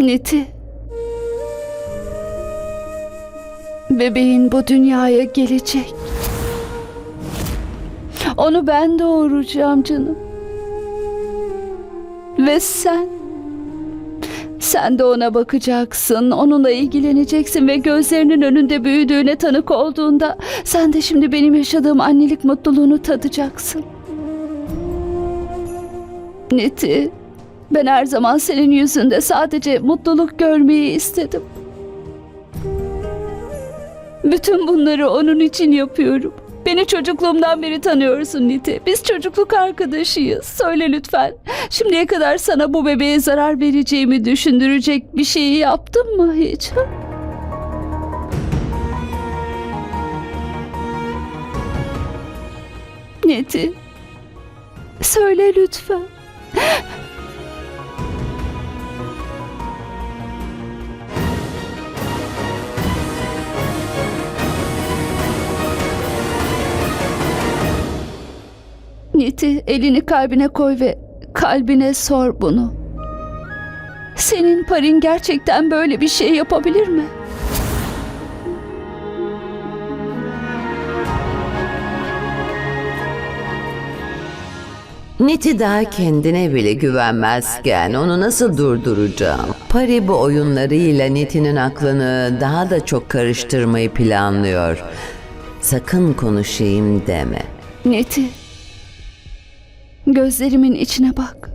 Niti. Bebeğin bu dünyaya gelecek. Onu ben doğuracağım canım. Ve sen sen de ona bakacaksın, onunla ilgileneceksin ve gözlerinin önünde büyüdüğüne tanık olduğunda sen de şimdi benim yaşadığım annelik mutluluğunu tadacaksın. Niti, ben her zaman senin yüzünde sadece mutluluk görmeyi istedim. Bütün bunları onun için yapıyorum. Beni çocukluğumdan beri tanıyorsun Niti. Biz çocukluk arkadaşıyız. Söyle lütfen. Şimdiye kadar sana bu bebeğe zarar vereceğimi düşündürecek bir şeyi yaptım mı hiç? ha? Niti. Söyle lütfen. Niti elini kalbine koy ve kalbine sor bunu. Senin parin gerçekten böyle bir şey yapabilir mi? Niti daha kendine bile güvenmezken onu nasıl durduracağım? Pari bu oyunlarıyla Niti'nin aklını daha da çok karıştırmayı planlıyor. Sakın konuşayım deme. Niti. Gözlerimin içine bak.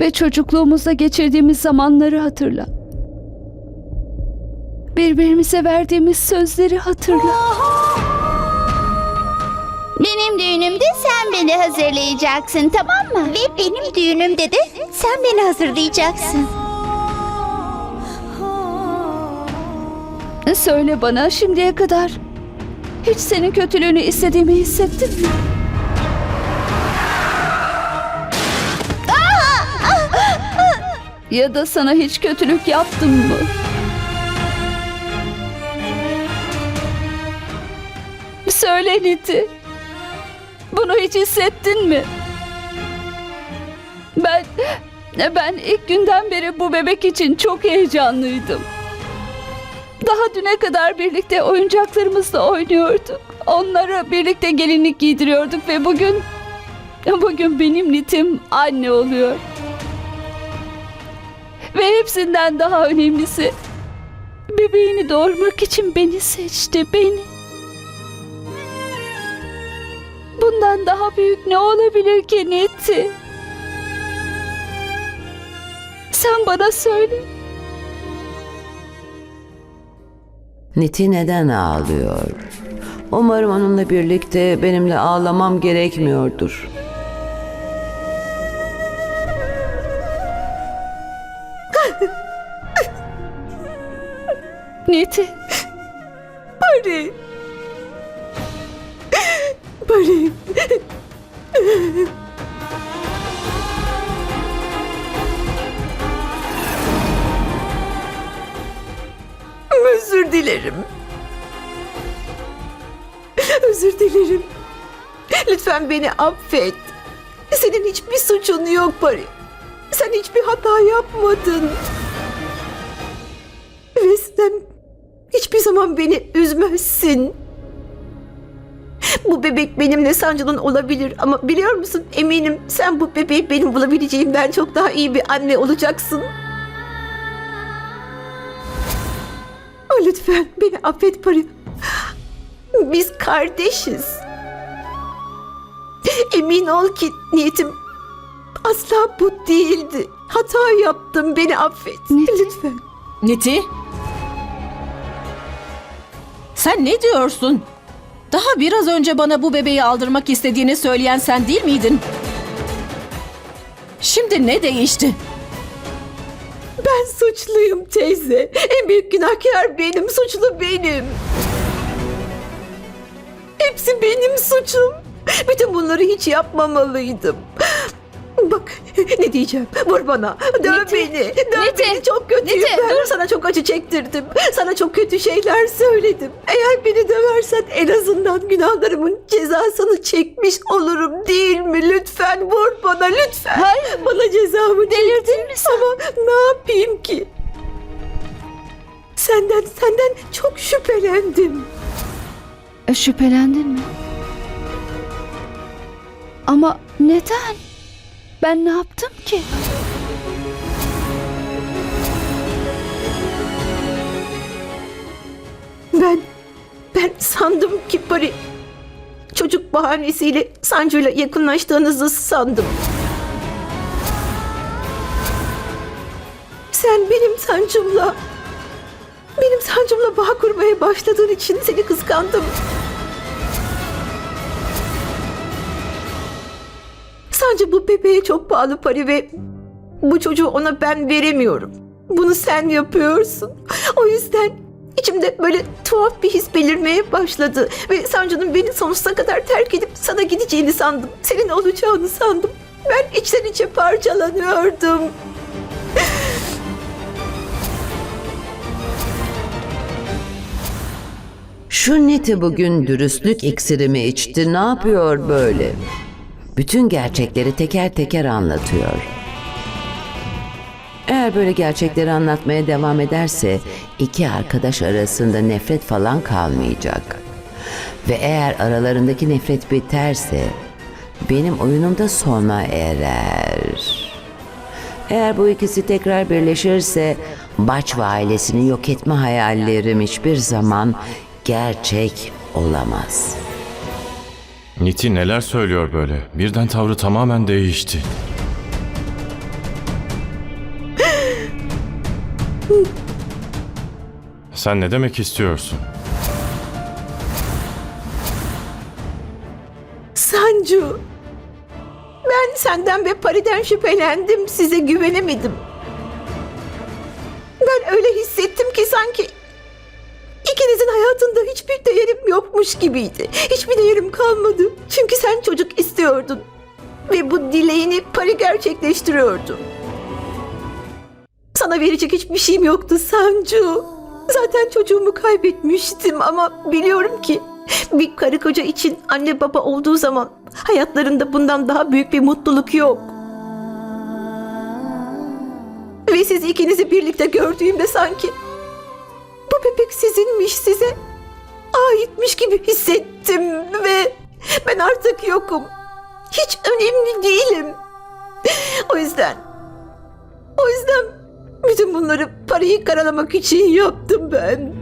Ve çocukluğumuzda geçirdiğimiz zamanları hatırla. Birbirimize verdiğimiz sözleri hatırla. Benim düğünümde sen beni hazırlayacaksın tamam mı? Ve benim düğünümde de sen beni hazırlayacaksın. Söyle bana şimdiye kadar hiç senin kötülüğünü istediğimi hissettin mi? Ya da sana hiç kötülük yaptım mı? Söyle Niti. Bunu hiç hissettin mi? Ben ben ilk günden beri bu bebek için çok heyecanlıydım. Daha düne kadar birlikte oyuncaklarımızla oynuyorduk. Onlara birlikte gelinlik giydiriyorduk ve bugün bugün benim nitim anne oluyor. Ve hepsinden daha önemlisi bebeğini doğurmak için beni seçti, beni. Bundan daha büyük ne olabilir ki Neti? Sen bana söyle. Niti neden ağlıyor? Umarım onunla birlikte benimle ağlamam gerekmiyordur. Neti. Pari. Pari. Özür dilerim. Özür dilerim. Lütfen beni affet. Senin hiçbir suçun yok Pari. Sen hiçbir hata yapmadın. Zaman beni üzmezsin. Bu bebek benimle sancılan olabilir ama biliyor musun eminim sen bu bebeği benim bulabileceğimden çok daha iyi bir anne olacaksın. Lütfen beni affet Pari. Biz kardeşiz. Emin ol ki niyetim asla bu değildi. Hata yaptım beni affet. Neti? Lütfen. Niti? Sen ne diyorsun? Daha biraz önce bana bu bebeği aldırmak istediğini söyleyen sen değil miydin? Şimdi ne değişti? Ben suçluyum teyze. En büyük günahkar benim, suçlu benim. Hepsi benim suçum. Bütün bunları hiç yapmamalıydım. Bak ne diyeceğim. Vur bana. Döv Neti, beni. Döv Neti, beni. Çok kötüyüm Neti, ben. Sana çok acı çektirdim. Sana çok kötü şeyler söyledim. Eğer beni döversen en azından günahlarımın cezasını çekmiş olurum değil mi? Lütfen vur bana lütfen. Hayır. Bana cezamı Delirdin mi sen? Ama ne yapayım ki? Senden, senden çok şüphelendim. E, şüphelendin mi? Ama neden? Ben ne yaptım ki? Ben, ben sandım ki Pari çocuk bahanesiyle Sancu'yla yakınlaştığınızı sandım. Sen benim Sancum'la, benim Sancum'la bağ kurmaya başladığın için seni kıskandım. Sancı bu bebeğe çok pahalı Pari ve bu çocuğu ona ben veremiyorum. Bunu sen yapıyorsun. O yüzden içimde böyle tuhaf bir his belirmeye başladı. Ve Sancı'nın beni sonsuza kadar terk edip sana gideceğini sandım. Senin olacağını sandım. Ben içten içe parçalanıyordum. Şu Niti bugün dürüstlük iksirimi içti. Ne yapıyor böyle? Bütün gerçekleri teker teker anlatıyor. Eğer böyle gerçekleri anlatmaya devam ederse iki arkadaş arasında nefret falan kalmayacak. Ve eğer aralarındaki nefret biterse benim oyunum da sona erer. Eğer bu ikisi tekrar birleşirse Baçva ailesini yok etme hayallerim hiçbir zaman gerçek olamaz. Niti neler söylüyor böyle? Birden tavrı tamamen değişti. Sen ne demek istiyorsun? Sancu. Ben senden ve Pari'den şüphelendim. Size güvenemedim. Yokmuş gibiydi. Hiçbir değerim kalmadı. Çünkü sen çocuk istiyordun. Ve bu dileğini Pari gerçekleştiriyordu. Sana verecek hiçbir şeyim yoktu Sancu. Zaten çocuğumu kaybetmiştim ama biliyorum ki bir karı koca için anne baba olduğu zaman hayatlarında bundan daha büyük bir mutluluk yok. Ve siz ikinizi birlikte gördüğümde sanki bu bebek sizinmiş size aitmiş gibi hissettim ve ben artık yokum. Hiç önemli değilim. O yüzden o yüzden bütün bunları parayı karalamak için yaptım ben.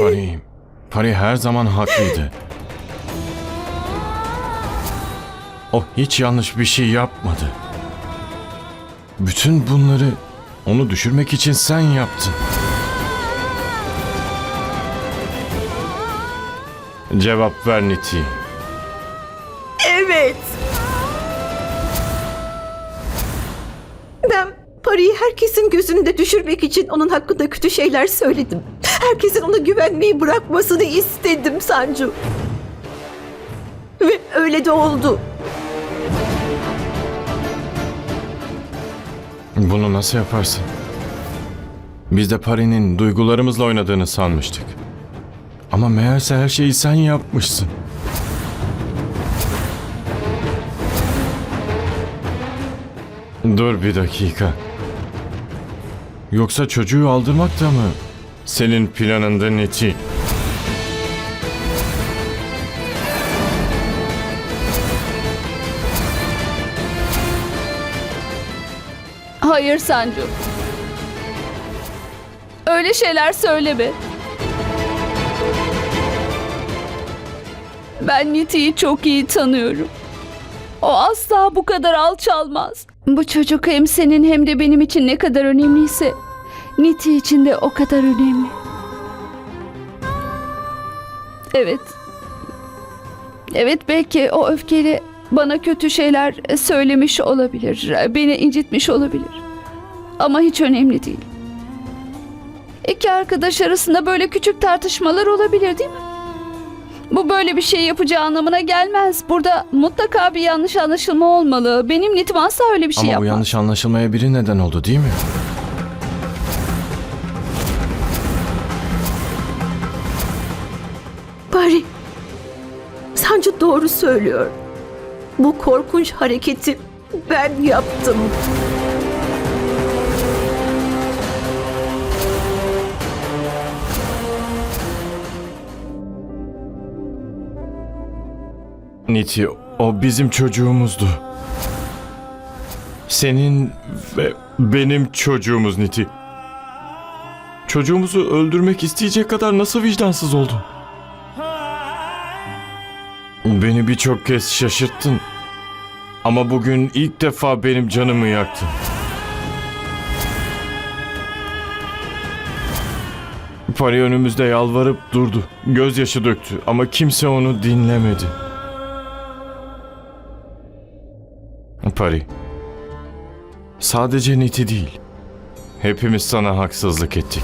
Pari, Pari her zaman haklıydı. O hiç yanlış bir şey yapmadı. Bütün bunları onu düşürmek için sen yaptın. Cevap ver Niti. Evet. Ben parayı herkesin gözünde düşürmek için onun hakkında kötü şeyler söyledim. Herkesin ona güvenmeyi bırakmasını istedim Sancu. Ve öyle de oldu. Bunu nasıl yaparsın? Biz de Pari'nin duygularımızla oynadığını sanmıştık. Ama meğerse her şeyi sen yapmışsın. Dur bir dakika. Yoksa çocuğu aldırmak da mı senin planında Neti? Hayır Sancu. Öyle şeyler söyleme. Ben Niti'yi çok iyi tanıyorum. O asla bu kadar alçalmaz. Bu çocuk hem senin hem de benim için ne kadar önemliyse Niti için de o kadar önemli. Evet. Evet belki o öfkeli bana kötü şeyler söylemiş olabilir. Beni incitmiş olabilir. Ama hiç önemli değil. İki arkadaş arasında böyle küçük tartışmalar olabilir değil mi? Bu böyle bir şey yapacağı anlamına gelmez. Burada mutlaka bir yanlış anlaşılma olmalı. Benim nitim asla öyle bir şey Ama bu yapmaz. yanlış anlaşılmaya biri neden oldu değil mi? Bari çok doğru söylüyor. Bu korkunç hareketi ben yaptım. Niti, o bizim çocuğumuzdu. Senin ve benim çocuğumuz Niti. Çocuğumuzu öldürmek isteyecek kadar nasıl vicdansız oldun? Beni birçok kez şaşırttın. Ama bugün ilk defa benim canımı yaktın. Pari önümüzde yalvarıp durdu. Gözyaşı döktü ama kimse onu dinlemedi. Pari. Sadece Niti değil. Hepimiz sana haksızlık ettik.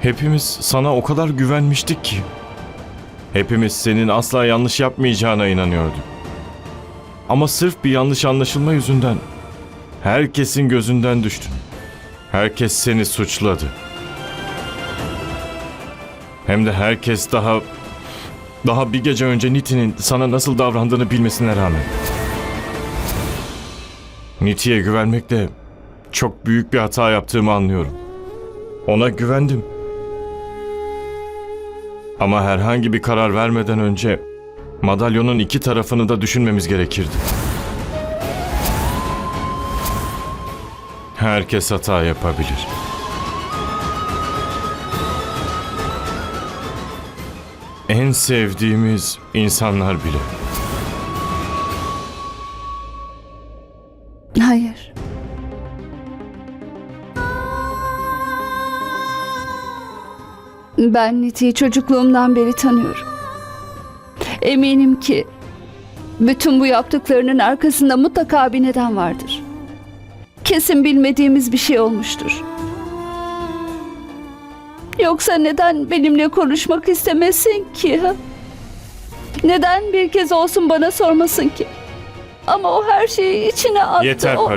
Hepimiz sana o kadar güvenmiştik ki. Hepimiz senin asla yanlış yapmayacağına inanıyorduk. Ama sırf bir yanlış anlaşılma yüzünden herkesin gözünden düştün. Herkes seni suçladı. Hem de herkes daha daha bir gece önce Niti'nin sana nasıl davrandığını bilmesine rağmen. Niti'ye güvenmekle çok büyük bir hata yaptığımı anlıyorum. Ona güvendim. Ama herhangi bir karar vermeden önce madalyonun iki tarafını da düşünmemiz gerekirdi. Herkes hata yapabilir. En sevdiğimiz insanlar bile. Hayır. Ben Niti'yi çocukluğumdan beri tanıyorum. Eminim ki bütün bu yaptıklarının arkasında mutlaka bir neden vardır. Kesin bilmediğimiz bir şey olmuştur. Yoksa neden benimle konuşmak istemesin ki? ha? Neden bir kez olsun bana sormasın ki? Ama o her şeyi içine attı. Yeter o...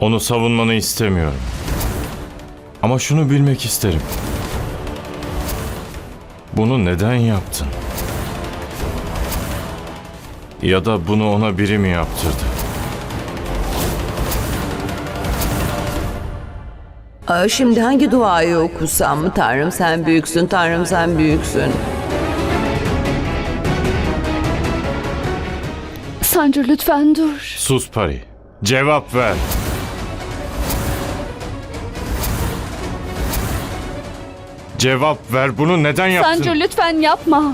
Onu savunmanı istemiyorum. Ama şunu bilmek isterim. Bunu neden yaptın? Ya da bunu ona biri mi yaptırdı? Aa, Şimdi hangi duayı okusam? Tanrım sen büyüksün, Tanrım sen büyüksün. Sancı lütfen dur. Sus Pari. Cevap ver. Cevap ver. Bunu neden yaptın? Sancı lütfen yapma.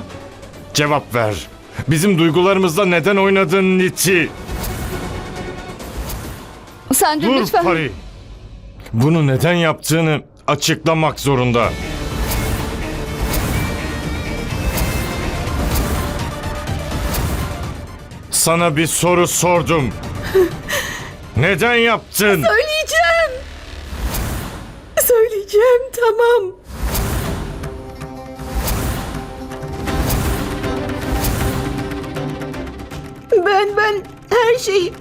Cevap ver. Bizim duygularımızla neden oynadın Niti? Sancı Dur lütfen. Pari. Bunu neden yaptığını açıklamak zorunda. Sana bir soru sordum. Neden yaptın? Söyleyeceğim. Söyleyeceğim tamam. Ben ben her şeyi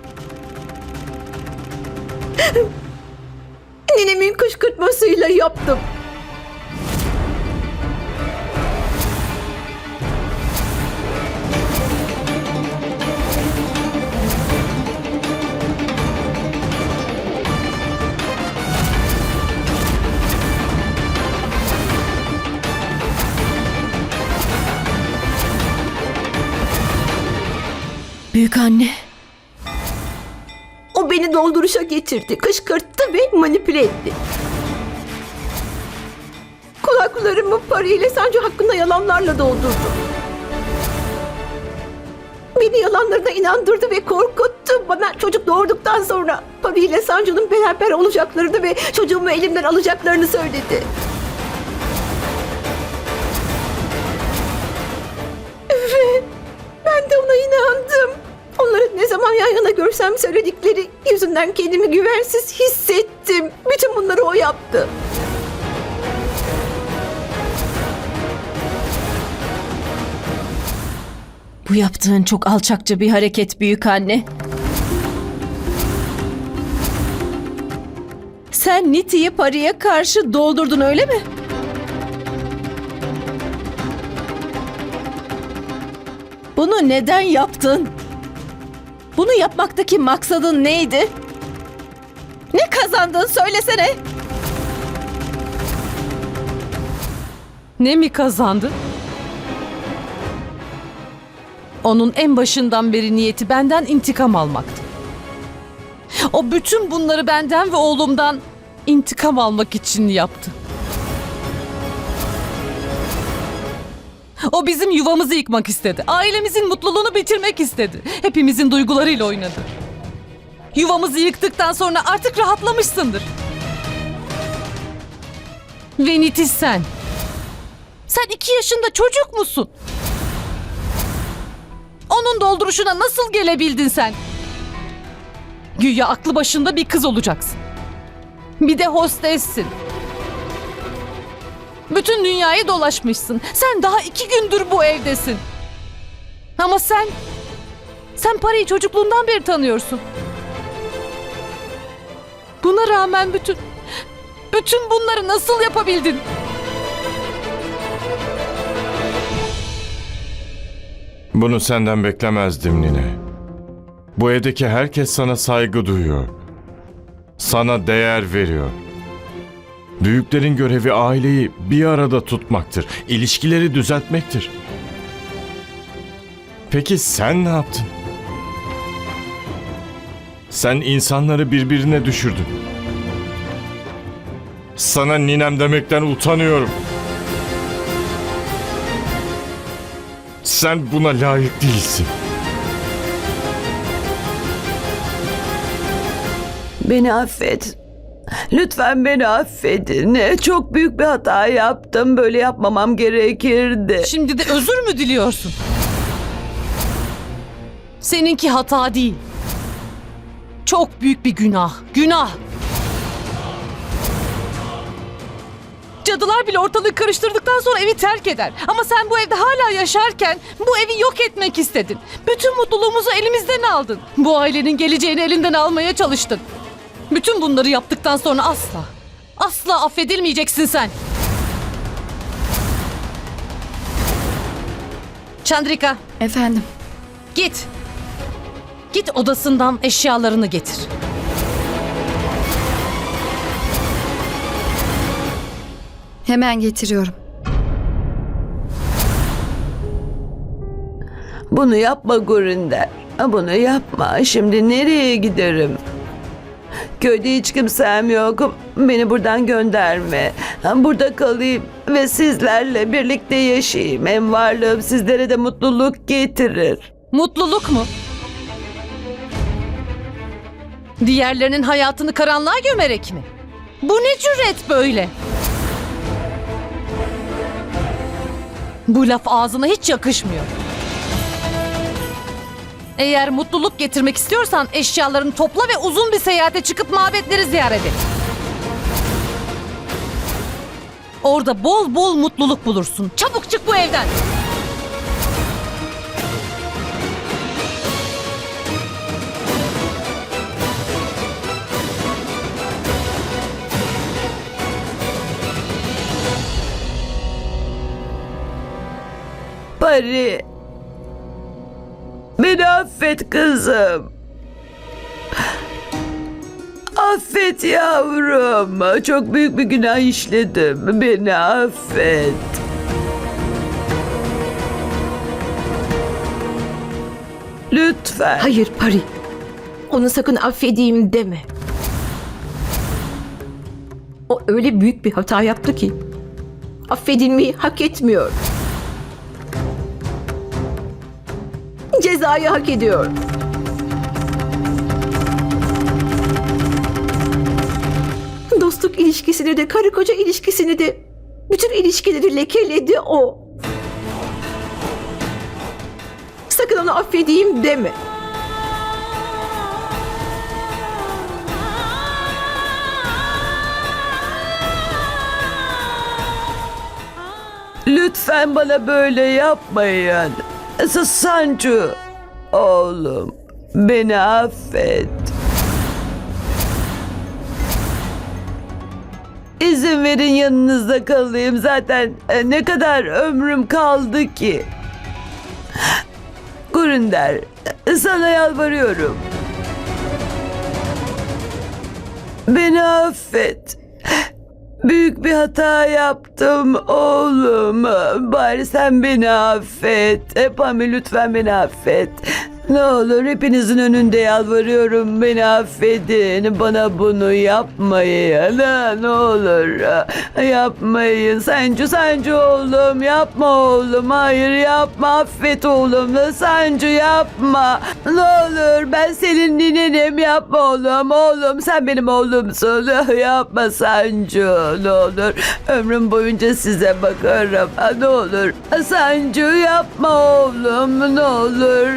Ninemin kışkırtmasıyla yaptım. Büyük anne. O beni dolduruşa getirdi, kışkırttı ve manipüle etti. Kulaklarımı parayla Sancu hakkında yalanlarla doldurdu. Beni yalanlarına inandırdı ve korkuttu. Bana çocuk doğurduktan sonra Pavi ile Sancu'nun beraber olacaklarını ve çocuğumu elimden alacaklarını söyledi. Görsem söyledikleri yüzünden kendimi güvensiz hissettim. Bütün bunları o yaptı. Bu yaptığın çok alçakça bir hareket büyük anne. Sen Niti'yi Pari'ye karşı doldurdun öyle mi? Bunu neden yaptın? Bunu yapmaktaki maksadın neydi? Ne kazandın söylesene. Ne mi kazandı? Onun en başından beri niyeti benden intikam almaktı. O bütün bunları benden ve oğlumdan intikam almak için yaptı. O bizim yuvamızı yıkmak istedi. Ailemizin mutluluğunu bitirmek istedi. Hepimizin duygularıyla oynadı. Yuvamızı yıktıktan sonra artık rahatlamışsındır. Ve Nitis sen. Sen iki yaşında çocuk musun? Onun dolduruşuna nasıl gelebildin sen? Güya aklı başında bir kız olacaksın. Bir de hostessin. Bütün dünyayı dolaşmışsın. Sen daha iki gündür bu evdesin. Ama sen... Sen parayı çocukluğundan beri tanıyorsun. Buna rağmen bütün... Bütün bunları nasıl yapabildin? Bunu senden beklemezdim Nine. Bu evdeki herkes sana saygı duyuyor. Sana değer veriyor. Büyüklerin görevi aileyi bir arada tutmaktır. ilişkileri düzeltmektir. Peki sen ne yaptın? Sen insanları birbirine düşürdün. Sana ninem demekten utanıyorum. Sen buna layık değilsin. Beni affet. Lütfen beni affedin. Çok büyük bir hata yaptım. Böyle yapmamam gerekirdi. Şimdi de özür mü diliyorsun? Seninki hata değil. Çok büyük bir günah. Günah. Cadılar bile ortalığı karıştırdıktan sonra evi terk eder. Ama sen bu evde hala yaşarken bu evi yok etmek istedin. Bütün mutluluğumuzu elimizden aldın. Bu ailenin geleceğini elinden almaya çalıştın. Bütün bunları yaptıktan sonra asla, asla affedilmeyeceksin sen. Chandrika, Efendim. git. Git odasından eşyalarını getir. Hemen getiriyorum. Bunu yapma Gurinder. Bunu yapma. Şimdi nereye giderim? Köyde hiç kimsem yok. Beni buradan gönderme. Burada kalayım ve sizlerle birlikte yaşayayım. Hem varlığım sizlere de mutluluk getirir. Mutluluk mu? Diğerlerinin hayatını karanlığa gömerek mi? Bu ne cüret böyle? Bu laf ağzına hiç yakışmıyor. Eğer mutluluk getirmek istiyorsan eşyalarını topla ve uzun bir seyahate çıkıp mabetleri ziyaret et. Orada bol bol mutluluk bulursun. Çabuk çık bu evden. Pari. Beni affet kızım. Affet yavrum. Çok büyük bir günah işledim. Beni affet. Lütfen. Hayır Pari. Onu sakın affedeyim deme. O öyle büyük bir hata yaptı ki. Affedilmeyi hak etmiyor. Cezayı hak ediyor. Dostluk ilişkisini de karı koca ilişkisini de bütün ilişkileri lekeledi o. Sakın onu affedeyim deme. Lütfen bana böyle yapmayın. Sancu. Oğlum. Beni affet. İzin verin yanınızda kalayım. Zaten e, ne kadar ömrüm kaldı ki. Gurinder, sana yalvarıyorum. Beni affet. Büyük bir hata yaptım oğlum. Bari sen beni affet. Epami lütfen beni affet. Ne olur hepinizin önünde yalvarıyorum. Beni affedin. Bana bunu yapmayın. Ha, Ne olur yapmayın. Sancı Sancı oğlum yapma oğlum. Hayır yapma affet oğlum. Sancı yapma. Ne olur ben senin ninenim yapma oğlum. Oğlum sen benim oğlumsun. Yapma Sancı ne olur. Ömrüm boyunca size bakarım. Ne olur. Sancı yapma oğlum ne olur.